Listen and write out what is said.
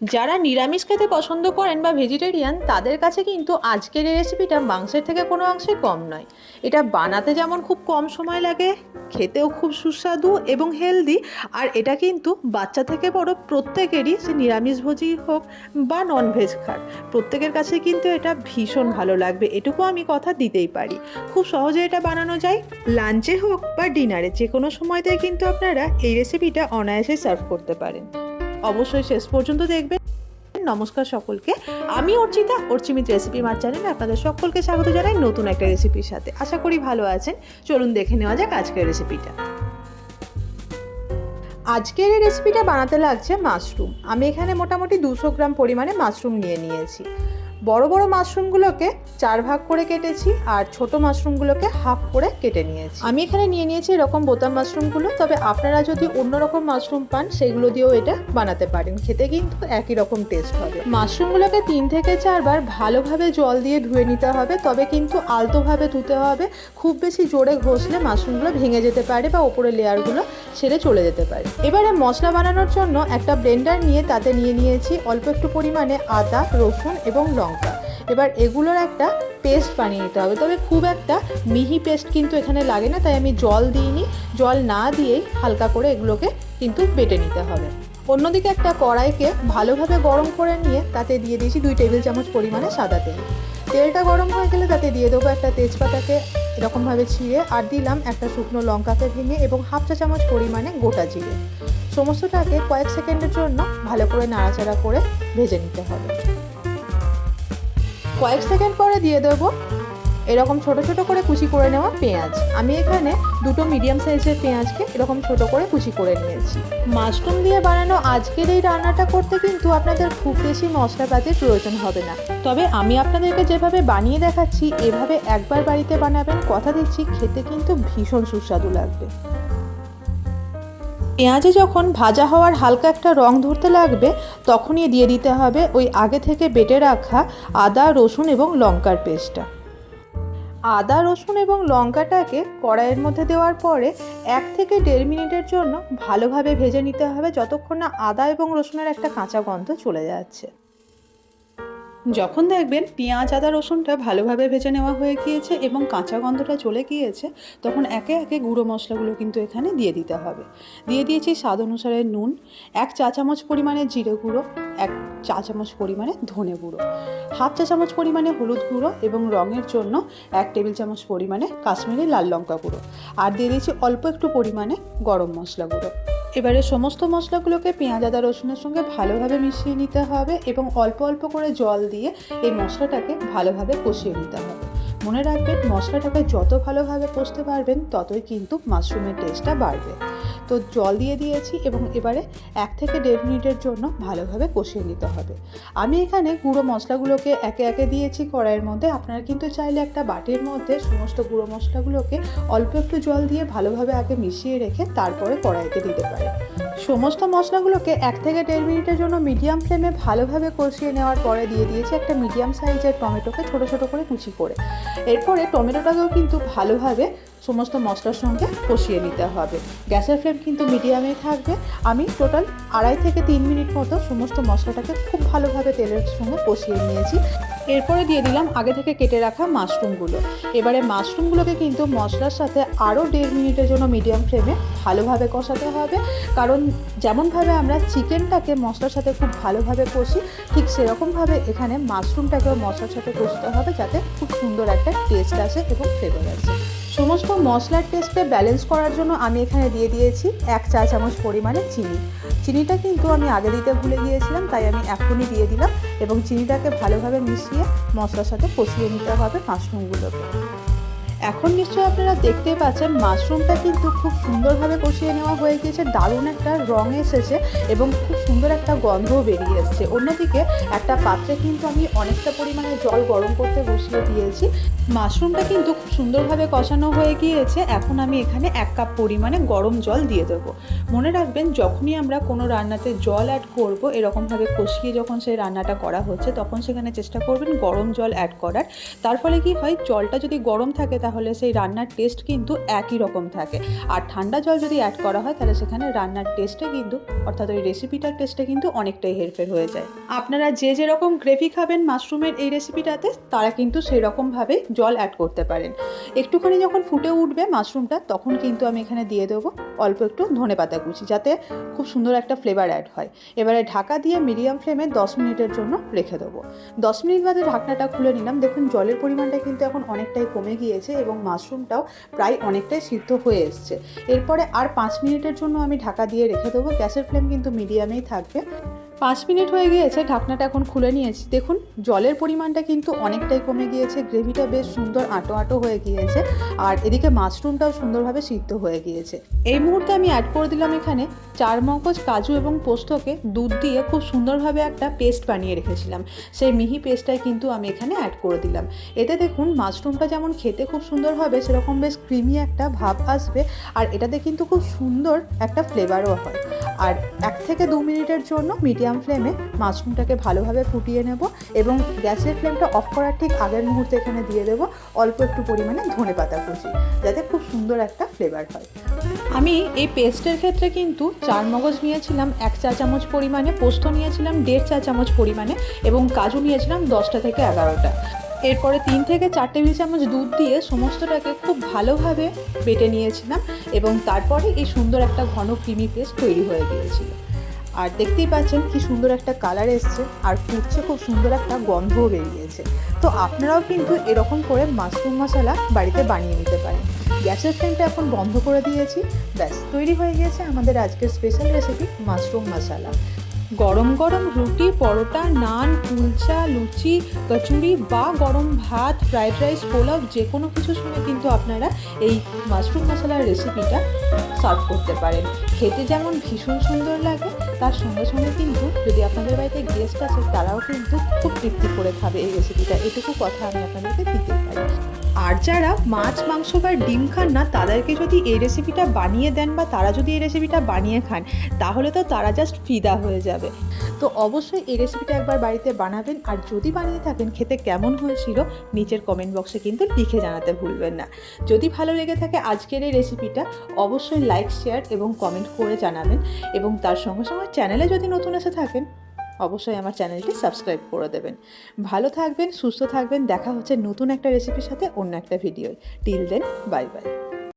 যারা নিরামিষ খেতে পছন্দ করেন বা ভেজিটেরিয়ান তাদের কাছে কিন্তু আজকের এই রেসিপিটা মাংসের থেকে কোনো অংশে কম নয়। এটা বানাতে যেমন খুব কম সময় লাগে, খেতেও খুব সুস্বাদু এবং হেলদি আর এটা কিন্তু বাচ্চা থেকে বড় প্রত্যেকেরই, সে নিরামিষভোজী হোক বা ননভেজ খাক, প্রত্যেকের কাছে কিন্তু এটা ভীষণ ভালো লাগবে। এটুকু আমি কথা দিতেই পারি। খুব সহজে এটা বানানো যায় লাঞ্চে হোক বা ডিনারে যে কোনো সময়তে কিন্তু আপনারা এই রেসিপিটা অনায়াসে সার্ভ করতে পারেন। অবশ্যই শেষ পর্যন্ত দেখবেন। নমস্কার সকলকে। আমি অর্চিতা, অর্চিমিত রেসিপি মার চ্যানেলে আপনাদের সকলকে স্বাগত জানাই নতুন একটা রেসিপির সাথে। আশা করি ভালো আছেন। চলুন দেখে নেওয়া যাক আজকের রেসিপিটা আজকের এই রেসিপিটা বানাতে লাগছে মাশরুম আমি এখানে মোটামুটি দুশো গ্রাম পরিমাণে মাশরুম নিয়ে নিয়েছি। বড় বড় মাশরুমগুলোকে চার ভাগ করে কেটেছি আর ছোট মাশরুমগুলোকে হাফ করে কেটে নিয়েছি। আমি এখানে নিয়ে নিয়েছি এরকম বোতাম মাশরুমগুলো, তবে আপনারা যদি অন্য রকম মাশরুম পান, সেগুলো দিয়েও এটা বানাতে পারেন। খেতে কিন্তু একই রকম টেস্ট হবে। মাশরুমগুলোকে তিন থেকে চারবার ভালোভাবে জল দিয়ে ধুয়ে নিতে হবে, তবে কিন্তু আলতোভাবে ধুতে হবে। খুব বেশি জোরে ঘষলে মাশরুমগুলো ভেঙে যেতে পারে বা ওপরের লেয়ারগুলো ছেড়ে চলে যেতে পারে। এবারে মশলা বানানোর জন্য একটা ব্লেন্ডার নিয়ে তাতে নিয়ে নিয়েছি অল্প একটু পরিমাণে আদা, রসুন এবং লঙ্কা। এবার এগুলোর একটা পেস্ট বানিয়ে নিতে হবে। তবে খুব একটা মিহি পেস্ট কিন্তু এখানে লাগে না, তাই আমি জল দিইনি। জল না দিয়েই হালকা করে এগুলোকে কিন্তু বেটে নিতে হবে। অন্যদিকে একটা কড়াইকে ভালোভাবে গরম করে নিয়ে তাতে দিয়ে দিয়েছি দুই টেবিল চামচ পরিমাণে সাদা তেল। তেলটা গরম হয়ে গেলে তাতে দিয়ে দেবো একটা তেজপাতাকে এরকমভাবে ছিঁড়ে আর দিলাম একটা শুকনো লঙ্কাকে ভেঙে এবং হাফ চা চামচ পরিমাণে গোটা জিরে। সমস্তটাকে কয়েক সেকেন্ডের জন্য ভালো করে নাড়াচাড়া করে ভেজে নিতে হবে। কয়েক সেকেন্ড পরে দিয়ে দেবো। এরকম ছোট ছোট করে কুচি করে নেওয়া পেঁয়াজ। আমি এখানে দুটো মিডিয়াম সাইজের পেঁয়াজকে এরকম ছোট করে কুচি করে নিয়েছি। মাশরুম দিয়ে বানানো আজকের এই রান্নাটা করতে কিন্তু আপনাদের খুব বেশি মশলাপাতির প্রয়োজন হবে না। তবে আমি আপনাদেরকে যেভাবে বানিয়ে দেখাচ্ছি, এভাবে একবার বাড়িতে বানাবেন, কথা দিচ্ছি, খেতে কিন্তু ভীষণ সুস্বাদু লাগবে। পেঁয়াজে যখন ভাজা হওয়ার হালকা একটা রং ধরতে লাগবে, তখনই দিয়ে দিতে হবে ওই আগে থেকে বেটে রাখা আদা, রসুন এবং লঙ্কার পেস্টটা। আদা, রসুন এবং লঙ্কাটাকে কড়াইয়ের মধ্যে দেওয়ার পরে এক থেকে দেড় মিনিটের জন্য ভালোভাবে ভেজে নিতে হবে, যতক্ষণ না আদা এবং রসুনের একটা কাঁচা গন্ধ চলে যাচ্ছে। যখন দেখবেন পেঁয়াজ, আদা, রসুনটা ভালোভাবে ভেজে নেওয়া হয়ে গিয়েছে এবং কাঁচা গন্ধটা চলে গিয়েছে, তখন একে একে গুঁড়ো মশলাগুলো কিন্তু এখানে দিয়ে দিতে হবে। দিয়ে দিয়েছি স্বাদ অনুসারে নুন, এক চা চামচ পরিমাণে জিরে গুঁড়ো, এক চা চামচ পরিমাণে ধনে গুঁড়ো, হাফ চা চামচ পরিমাণে হলুদ গুঁড়ো এবং রঙের জন্য এক টেবিল চামচ পরিমাণে কাশ্মীরি লাল লঙ্কা গুঁড়ো। আর দিয়ে দিয়েছি অল্প একটু পরিমাণে গরম মশলা গুঁড়ো। এবারে সমস্ত মশলাগুলোকে পেঁয়াজ, আদা, রসুনের সঙ্গে ভালোভাবে মিশিয়ে নিতে হবে এবং অল্প অল্প করে জল দিয়ে এই মশলাটাকে ভালোভাবে কষিয়ে নিতে হবে। মনে রাখবেন, মশলাটাকে যত ভালোভাবে কষতে পারবেন, ততই কিন্তু মাশরুমের টেস্টটা বাড়বে। তো জল দিয়ে দিয়েছি এবং এবারে এক থেকে দেড় মিনিটের জন্য ভালোভাবে কষিয়ে নিতে হবে। আমি এখানে গুঁড়ো মশলাগুলোকে একে একে দিয়েছি কড়াইয়ের মধ্যে। আপনারা কিন্তু চাইলে একটা বাটির মধ্যে সমস্ত গুঁড়ো মশলাগুলোকে অল্প একটু জল দিয়ে ভালোভাবে আগে মিশিয়ে রেখে তারপরে কড়াইতে দিতে পারে সমস্ত মশলাগুলোকে এক থেকে দেড় মিনিটের জন্য মিডিয়াম ফ্লেমে ভালোভাবে কষিয়ে নেওয়ার পরে দিয়ে দিয়েছি একটা মিডিয়াম সাইজের টমেটোকে ছোটো ছোটো করে কুচি করে। এরপরে টমেটোটাকেও কিন্তু ভালোভাবে সমস্ত মশলার সঙ্গে কষিয়ে নিতে হবে। গ্যাসের ফ্লেম কিন্তু মিডিয়ামে থাকবে। আমি টোটাল আড়াই থেকে তিন মিনিট মতো সমস্ত মশলাটাকে খুব ভালোভাবে তেলের সঙ্গে কষিয়ে নিয়েছি। এরপরে দিয়ে দিলাম আগে থেকে কেটে রাখা মাশরুমগুলো। এবারে মাশরুমগুলোকে কিন্তু মশলার সাথে আরও দেড় মিনিটের জন্য মিডিয়াম ফ্লেমে ভালোভাবে কষাতে হবে। কারণ যেমনভাবে আমরা চিকেনটাকে মশলার সাথে খুব ভালোভাবে কষি, ঠিক সেরকমভাবে এখানে মাশরুমটাকেও মশলার সাথে কষতে হবে যাতে খুব সুন্দর একটা টেস্ট আসে এবং ফ্লেভার আসে। সমস্ত মশলার টেস্টে ব্যালেন্স করার জন্য আমি এখানে দিয়ে দিয়েছি এক চা চামচ পরিমাণে চিনি। চিনিটা কিন্তু আমি আগে দিতে ভুলে গিয়েছিলাম, তাই আমি এখনই দিয়ে দিলাম এবং চিনিটাকে ভালোভাবে মিশিয়ে মশলার সাথে কষিয়ে নিতে হবে মাশরুমগুলোকে। এখন নিশ্চয়ই আপনারা দেখতে পাচ্ছেন, মাশরুমটা কিন্তু খুব সুন্দরভাবে কষিয়ে নেওয়া হয়ে গিয়েছে, দারুণ একটা রং এসেছে এবং খুব সুন্দর একটা গন্ধও বেরিয়ে এসছে। অন্যদিকে একটা পাত্রে কিন্তু আমি অনেকটা পরিমাণে জল গরম করতে বসিয়ে দিয়েছি। মাশরুমটা কিন্তু খুব সুন্দরভাবে কষানো হয়ে গিয়েছে, এখন আমি এখানে এক কাপ পরিমাণে গরম জল দিয়ে দেবো। মনে রাখবেন, যখনই আমরা কোনো রান্নাতে জল অ্যাড করব, এরকমভাবে কষিয়ে যখন সেই রান্নাটা করা হচ্ছে, তখন সেখানে চেষ্টা করবেন গরম জল অ্যাড করার। তার ফলে কি হয়, জলটা যদি গরম থাকে তাহলে তাহলে সেই রান্নার টেস্ট কিন্তু একই রকম থাকে। আর ঠান্ডা জল যদি অ্যাড করা হয়, তাহলে সেখানে রান্নার টেস্টে কিন্তু, অর্থাৎ ওই রেসিপিটার টেস্টে কিন্তু অনেকটাই হেরফের হয়ে যায়। আপনারা যে যেরকম গ্রেভি খাবেন মাশরুমের এই রেসিপিটাতে তারা কিন্তু সেই রকমভাবেই জল অ্যাড করতে পারেন। একটুখানি যখন ফুটে উঠবে মাশরুমটা তখন কিন্তু আমি এখানে দিয়ে দেবো অল্প একটু ধনে পাতা কুচি, যাতে খুব সুন্দর একটা ফ্লেভার অ্যাড হয়। এবারে ঢাকা দিয়ে মিডিয়াম ফ্লেমে দশ মিনিটের জন্য রেখে দেবো। দশ মিনিট বাদে ঢাকনাটা খুলে নিলাম। দেখুন, জলের পরিমাণটা কিন্তু এখন অনেকটাই কমে গিয়েছে। এবং মাশরুমটাও প্রায় অনেকটাই সিদ্ধ হয়ে এসছে। এরপরে আর পাঁচ মিনিটের জন্য আমি ঢাকা দিয়ে রেখে দেবো। গ্যাসের ফ্লেম কিন্তু মিডিয়ামেই থাকবে। পাঁচ মিনিট হয়ে গিয়েছে, ঢাকনাটা এখন খুলে নিয়েছি। দেখুন, জলের পরিমাণটা কিন্তু অনেকটাই কমে গিয়েছে, গ্রেভিটা বেশ সুন্দর আঁটো আঁটো হয়ে গিয়েছে, আর এদিকে মাশরুমটাও সুন্দরভাবে সিদ্ধ হয়ে গিয়েছে। এই মুহূর্তে আমি অ্যাড করে দিলাম এখানে চার মগজ, কাজু এবং পোস্তকে দুধ দিয়ে খুব সুন্দরভাবে একটা পেস্ট বানিয়ে রেখেছিলাম। সেই মিহি পেস্টটাই কিন্তু আমি এখানে অ্যাড করে দিলাম। এতে দেখুন, মাশরুমটা যেমন খেতে খুব সুন্দর হবে, সেরকম বেশ ক্রিমি একটা ভাব আসবে, আর এটাতে কিন্তু খুব সুন্দর একটা ফ্লেভারও হয়। আর এক থেকে দু মিনিটের জন্য মিডিয়াম ফ্লেমে মাশরুমটাকে ভালোভাবে ফুটিয়ে নেব এবং গ্যাসের ফ্লেমটা অফ করার ঠিক আগের মুহূর্তে এখানে দিয়ে দেবো অল্প একটু পরিমাণে ধনে পাতা কুচি, যাতে খুব সুন্দর একটা ফ্লেভার হয়। আমি এই পেস্টের ক্ষেত্রে কিন্তু চার মগজ নিয়েছিলাম, এক চা চামচ পরিমাণে, পোস্ত নিয়েছিলাম, দেড় চা চামচ পরিমাণে এবং কাজু নিয়েছিলাম দশটা থেকে এগারোটা। এরপরে তিন থেকে চার টেবিল চামচ দুধ দিয়ে সমস্তটাকে খুব ভালোভাবে বেটে নিয়েছিলাম এবং তারপরে এই সুন্দর একটা ঘন ক্রিমি পেস্ট তৈরি হয়ে গিয়েছিল। আর দেখতেই পাচ্ছেন কি সুন্দর একটা কালার এসছে আর ফুটছে খুব সুন্দর একটা গন্ধও বেরিয়েছে। তো আপনারাও কিন্তু এরকম করে মাশরুম মশলা বাড়িতে বানিয়ে নিতে পারেন। গ্যাসের ফ্লেমটা এখন বন্ধ করে দিয়েছি। ব্যাস, তৈরি হয়ে গিয়েছে আমাদের আজকের স্পেশাল রেসিপি মাশরুম মশলা। গরম গরম রুটি, পরোটা, নান, কুলচা, লুচি, কচুরি বা গরম ভাত ফ্রাইড রাইস পোলাও, যে কোনো কিছুর সঙ্গে কিন্তু আপনারা এই মাশরুম মশলার রেসিপিটা সার্ভ করতে পারেন। খেতে যেমন ভীষণ সুন্দর লাগে, তার সঙ্গে সঙ্গে কিন্তু যদি আপনাদের বাড়িতে গেস্ট আছে তারাও কিন্তু খুব তৃপ্তি করে খাবে এই রেসিপিটা এটুকু কথা আমি আপনাদেরকে দিতে পারি। আর যারা মাছ, মাংস বা ডিম খান না, তাদেরকে যদি এই রেসিপিটা বানিয়ে দেন বা তারা যদি এই রেসিপিটা বানিয়ে খান, তাহলে তো তারা জাস্ট ফিদা হয়ে যাবে। তো অবশ্যই এই রেসিপিটা একবার বাড়িতে বানাবেন আর যদি বানিয়ে থাকেন, খেতে কেমন হয়েছিল, নিচের কমেন্ট বক্সে কিন্তু লিখে জানাতে ভুলবেন না। যদি ভালো লেগে থাকে আজকের এই রেসিপিটা অবশ্যই লাইক শেয়ার এবং কমেন্ট করে জানাবেন। এবং তার সঙ্গে সঙ্গে চ্যানেলে যদি নতুন এসে থাকেন অবশ্যই আমার চ্যানেলটি সাবস্ক্রাইব করে দেবেন। ভালো থাকবেন, সুস্থ থাকবেন, দেখা হচ্ছে নতুন একটা রেসিপির সাথে অন্য একটা video till then bye bye